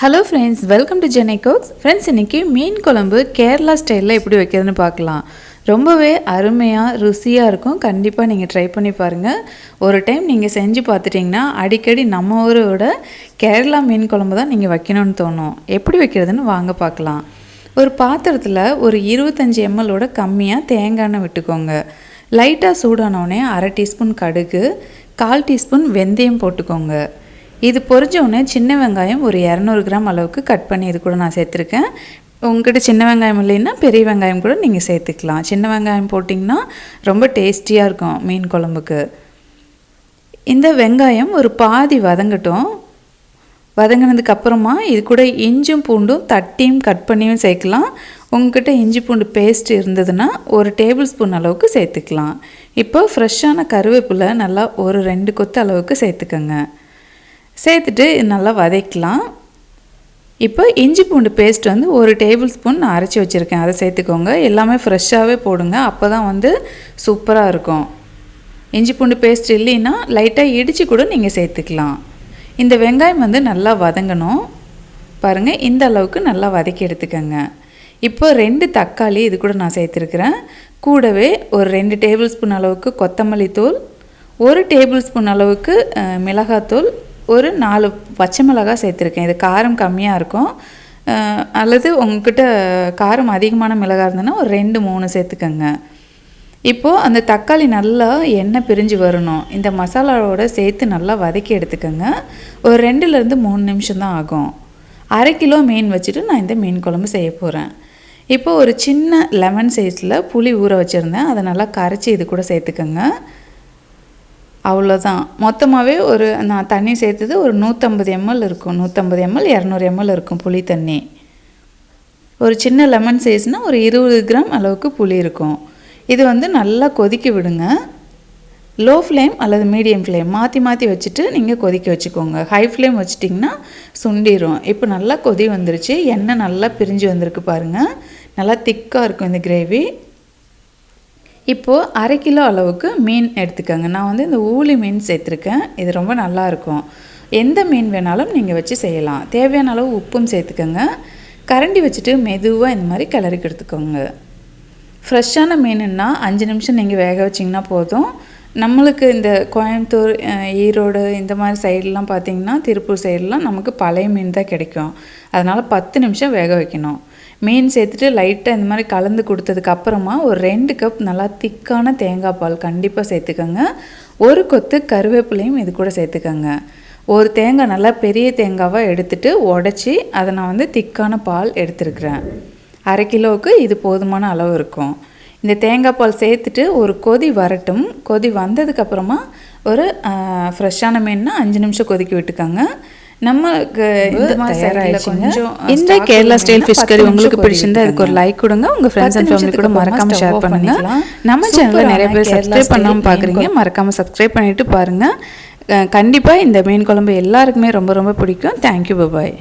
Hello friends welcome to Jenai cooks friends இன்றைக்கி மீன் குழம்பு கேரளா ஸ்டைலில் எப்படி வைக்கிறதுன்னு பார்க்கலாம். ரொம்பவே அருமையாக ருசியாக இருக்கும். கண்டிப்பாக நீங்கள் ட்ரை பண்ணி பாருங்கள் ஒரு டைம் நீங்கள் செஞ்சு பார்த்துட்டிங்கன்னா அடிக்கடி நம்ம ஊரோட கேரளா மீன் குழம்பு தான் நீங்கள் வைக்கணும்னு தோணும். எப்படி வைக்கிறதுன்னு வாங்க பார்க்கலாம். ஒரு பாத்திரத்தில் ஒரு இருபத்தஞ்சி எம்எல்லோட கம்மியாக தேங்காய் எண்ணெய் விட்டுக்கோங்க. லைட்டாக சூடானோடனே அரை டீஸ்பூன் கடுகு கால் டீஸ்பூன் வெந்தயம் போட்டுக்கோங்க. இது பொரிஞ்ச உடனே சின்ன வெங்காயம் ஒரு இரநூறு கிராம் அளவுக்கு கட் பண்ணி இது கூட நான் சேர்த்துருக்கேன். உங்ககிட்ட சின்ன வெங்காயம் இல்லைன்னா பெரிய வெங்காயம் கூட நீங்கள் சேர்த்துக்கலாம். சின்ன வெங்காயம் போட்டிங்கன்னா ரொம்ப டேஸ்டியாக இருக்கும் மீன் குழம்புக்கு. இந்த வெங்காயம் ஒரு பாதி வதங்கட்டும். வதங்கினதுக்கு அப்புறமா இது கூட இஞ்சும் பூண்டும் தட்டியும் கட் பண்ணியும் சேர்க்கலாம். உங்ககிட்ட இஞ்சி பூண்டு பேஸ்ட் இருந்ததுன்னா ஒரு டேபிள் ஸ்பூன் அளவுக்கு சேர்த்துக்கலாம். இப்போ ஃப்ரெஷ்ஷான கருவேப்பிலை நல்லா ஒரு ரெண்டு கொத்து அளவுக்கு சேர்த்துக்கோங்க. சேர்த்துட்டு நல்லா வதக்கலாம். இப்போ இஞ்சி பூண்டு பேஸ்ட் வந்து ஒரு டேபிள் ஸ்பூன் நான் அரைச்சி வச்சுருக்கேன். அதை சேர்த்துக்கோங்க. எல்லாமே ஃப்ரெஷ்ஷாகவே போடுங்க. அப்போ தான் வந்து சூப்பராக இருக்கும். இஞ்சி பூண்டு பேஸ்ட் இல்லைன்னா லைட்டாக இடித்து கூட நீங்கள் சேர்த்துக்கலாம். இந்த வெங்காயம் வந்து நல்லா வதங்கணும். பாருங்கள் இந்த அளவுக்கு நல்லா வதக்கி எடுத்துக்கோங்க. இப்போ ரெண்டு தக்காளி இது கூட நான் சேர்த்துருக்குறேன். கூடவே ஒரு ரெண்டு டேபிள் ஸ்பூன் அளவுக்கு கொத்தமல்லி தூள் ஒரு டேபிள் ஸ்பூன் அளவுக்கு மிளகாத்தூள் ஒரு நாலு பச்சை மிளகாய் சேர்த்துருக்கேன். இது காரம் கம்மியாக இருக்கும். அல்லது உங்ககிட்ட காரம் அதிகமான மிளகாய் இருந்ததுன்னா ஒரு ரெண்டு மூணு சேர்த்துக்கோங்க. இப்போது அந்த தக்காளி நல்லா எண்ணெய் பிரிஞ்சு வரணும். இந்த மசாலாவோட சேர்த்து நல்லா வதக்கி எடுத்துக்கோங்க. ஒரு ரெண்டுலேருந்து மூணு நிமிஷம் தான் ஆகும். அரை கிலோ மீன் வச்சுட்டு நான் இந்த மீன் குழம்பு செய்ய போகிறேன் இப்போது ஒரு சின்ன லெமன் சைஸில் புளி ஊற வச்சுருந்தேன். அதை நல்லா கரைச்சி இது கூட சேர்த்துக்கோங்க. அவ்வளோதான் மொத்தமாகவே ஒரு நான் தண்ணி சேர்த்தது ஒரு நூற்றம்பது எம்எல் இருக்கும். நூற்றம்பது எம்எல் இரநூறு எம்எல் இருக்கும் புளி தண்ணி. ஒரு சின்ன லெமன் சைஸ்னால் ஒரு இருபது கிராம் அளவுக்கு புளி இருக்கும். இது வந்து நல்லா கொதிக்க விடுங்க. லோ ஃப்ளேம் அல்லது மீடியம் ஃப்ளேம் மாற்றி மாற்றி வச்சுட்டு நீங்கள் கொதிக்க வச்சுக்கோங்க. ஹை ஃப்ளேம் வச்சிட்டிங்கன்னா சுண்டிடும் இப்போ நல்லா கொதி வந்துருச்சு. எண்ணெய் நல்லா பிரிஞ்சு வந்திருக்கு பாருங்கள் நல்லா திக்காக இருக்கும் இந்த கிரேவி. இப்போது அரை கிலோ அளவுக்கு மீன் எடுத்துக்கோங்க. நான் வந்து இந்த ஊளி மீன் சேர்த்துருக்கேன். இது ரொம்ப நல்லாயிருக்கும் எந்த மீன் வேணாலும் நீங்கள் வச்சு செய்யலாம். தேவையான அளவு உப்பும் சேர்த்துக்கோங்க. கரண்டி வச்சுட்டு மெதுவாக இந்த மாதிரி கிளறி எடுத்துக்கோங்க. ஃப்ரெஷ்ஷான மீனுன்னா அஞ்சு நிமிஷம் நீங்கள் வேக வச்சிங்கன்னா போதும். நம்மளுக்கு இந்த கோயம்புத்தூர் ஈரோடு இந்த மாதிரி சைட்லாம் பார்த்திங்கன்னா திருப்பூர் சைடெலாம் நமக்கு பழைய மீன் தான் கிடைக்கும். அதனால் பத்து நிமிஷம் வேக வைக்கணும். மீன் சேர்த்துட்டு லைட்டாக இந்த மாதிரி கலந்து கொடுத்ததுக்கப்புறமா ஒரு ரெண்டு கப் நல்லா திக்கான தேங்காய் பால் கண்டிப்பாக சேர்த்துக்கோங்க. ஒரு கொத்து கருவேப்பிலையும் இது கூட சேர்த்துக்கோங்க. ஒரு தேங்காய் நல்லா பெரிய தேங்காவாக எடுத்துட்டு உடச்சி அதை நான் வந்து திக்கான பால் எடுத்துருக்குறேன். அரை கிலோவுக்கு இது போதுமான அளவு இருக்கும். இந்த தேங்காய் பால் சேர்த்துட்டு ஒரு கொதி வரட்டும். கொதி வந்ததுக்கப்புறமா ஒரு ஃப்ரெஷ்ஷான மீன்னா அஞ்சு நிமிஷம் கொதிக்க விட்டுக்கோங்க. நமக்கு இந்த மாதிரி கொஞ்சம் இந்த கேரளா ஸ்டைல் ஃபிஷ் கறி உங்களுக்கு பிடிச்சிருந்தா அதுக்கு ஒரு லைக் கொடுங்க. உங்க ஃப்ரெண்ட்ஸ் அண்ட் ஃபேமிலி கூட மறக்காம ஷேர் பண்ணுங்க. நம்ம சேனல்ல நிறைய பேர் சப்ஸ்கிரைப் பண்ணாம பாக்குறீங்க. மறக்காம சப்ஸ்கிரைப் பண்ணிட்டு பாருங்க. கண்டிப்பா இந்த மீன் குழம்பு எல்லாருக்குமே ரொம்ப ரொம்ப பிடிக்கும். Thank you bye bye